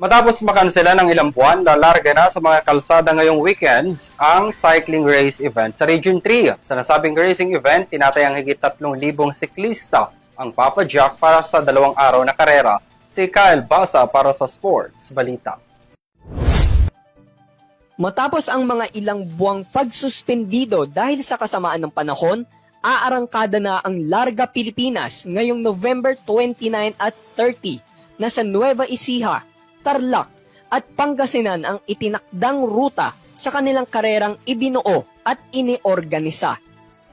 Matapos makansela ng ilang buwan, lalarga na sa mga kalsada ngayong weekends ang cycling race event sa Region 3. Sa nasabing racing event, tinatayang higit 3,000 siklista ang papadyak para sa dalawang araw na karera. Si Kyle Basa para sa Sports Balita. Matapos ang mga ilang buwang pagsuspendido dahil sa kasamaan ng panahon, aarangkada na ang Larga Pilipinas ngayong November 29 at 30 na sa Nueva Ecija, Tarlac at Pangasinan ang itinakdang ruta sa kanilang karerang ibinuo at iniorganisa.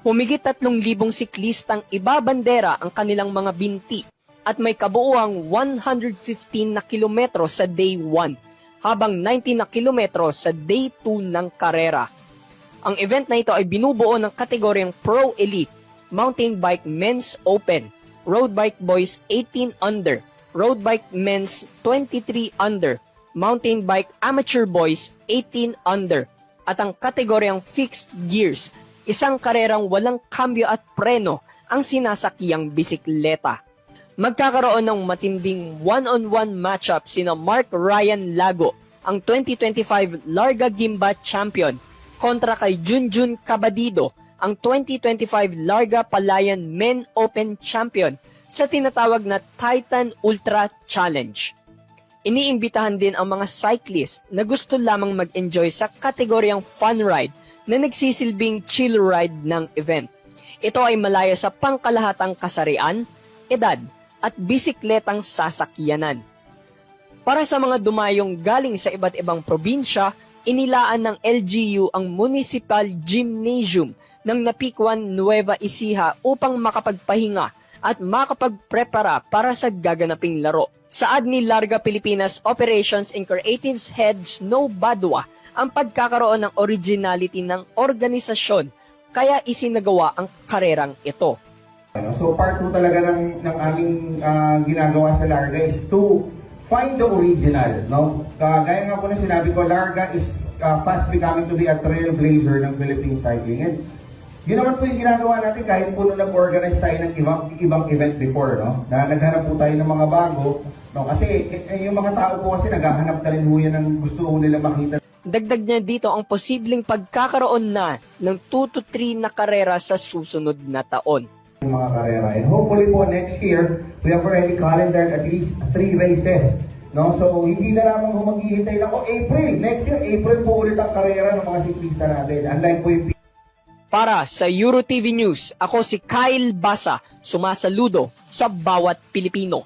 Humigit 3,000 siklistang ibabandera ang kanilang mga binti at may kabuuang 115 na kilometro sa day 1 habang 90 na kilometro sa day 2 ng karera. Ang event na ito ay binubuo ng kategoryang Pro Elite, Mountain Bike Men's Open, Road Bike Boys 18 Under, Road Bike Men's 23 Under, Mountain Bike Amateur Boys 18 Under, at ang kategoryang Fixed Gears, isang karerang walang kambyo at preno ang sinasakiyang bisikleta. Magkakaroon ng matinding one-on-one matchup sina Mark Ryan Lago, ang 2025 Larga Gimba Champion, kontra kay Junjun Cabadido, ang 2025 Larga Palayan Men Open Champion sa tinatawag na Titan Ultra Challenge. Iniimbitahan din ang mga cyclist na gusto lamang mag-enjoy sa kategoryang fun ride na nagsisilbing chill ride ng event. Ito ay malaya sa pangkalahatang kasarian, edad, at bisikletang sasakyanan. Para sa mga dumayong galing sa iba't ibang probinsya, inilaan ng LGU ang Municipal Gymnasium ng Napikwan Nueva Ecija upang makapagpahinga at makapagprepara para sa gaganaping laro. Saad ni Larga Pilipinas Operations and Creatives Head Snow Badwa ang pagkakaroon ng originality ng organisasyon kaya isinagawa ang karerang ito. Ano, So part 2 talaga ng, ng aming ah, ginagawa sa Larga is to find the original. No? Ah, gaya nga po na sinabi ko, Larga is ah, fast becoming to be a trailblazer ng Philippine cycling. And yun naman po yung ginagawa natin kahit po nung nag-organize tayo ng ibang, ibang event before. No? Na naghanap po tayo ng mga bago. No? Kasi eh, eh, yung mga tao po kasi naghahanap na rin po yan ng gusto po nila makita Dagdag niya dito ang posibleng pagkakaroon na ng 2 to 3 na karera sa susunod na taon. ng mga karera. And hopefully po next year, we have already calendared at least three races. No? So, hindi na lamang po maghihintay lang, oh, April. Next year, April po ulit ang karera ng mga siklista natin. Unlike po yung Para sa Euro TV News, ako si Kyle Basa, sumasaludo sa bawat Pilipino.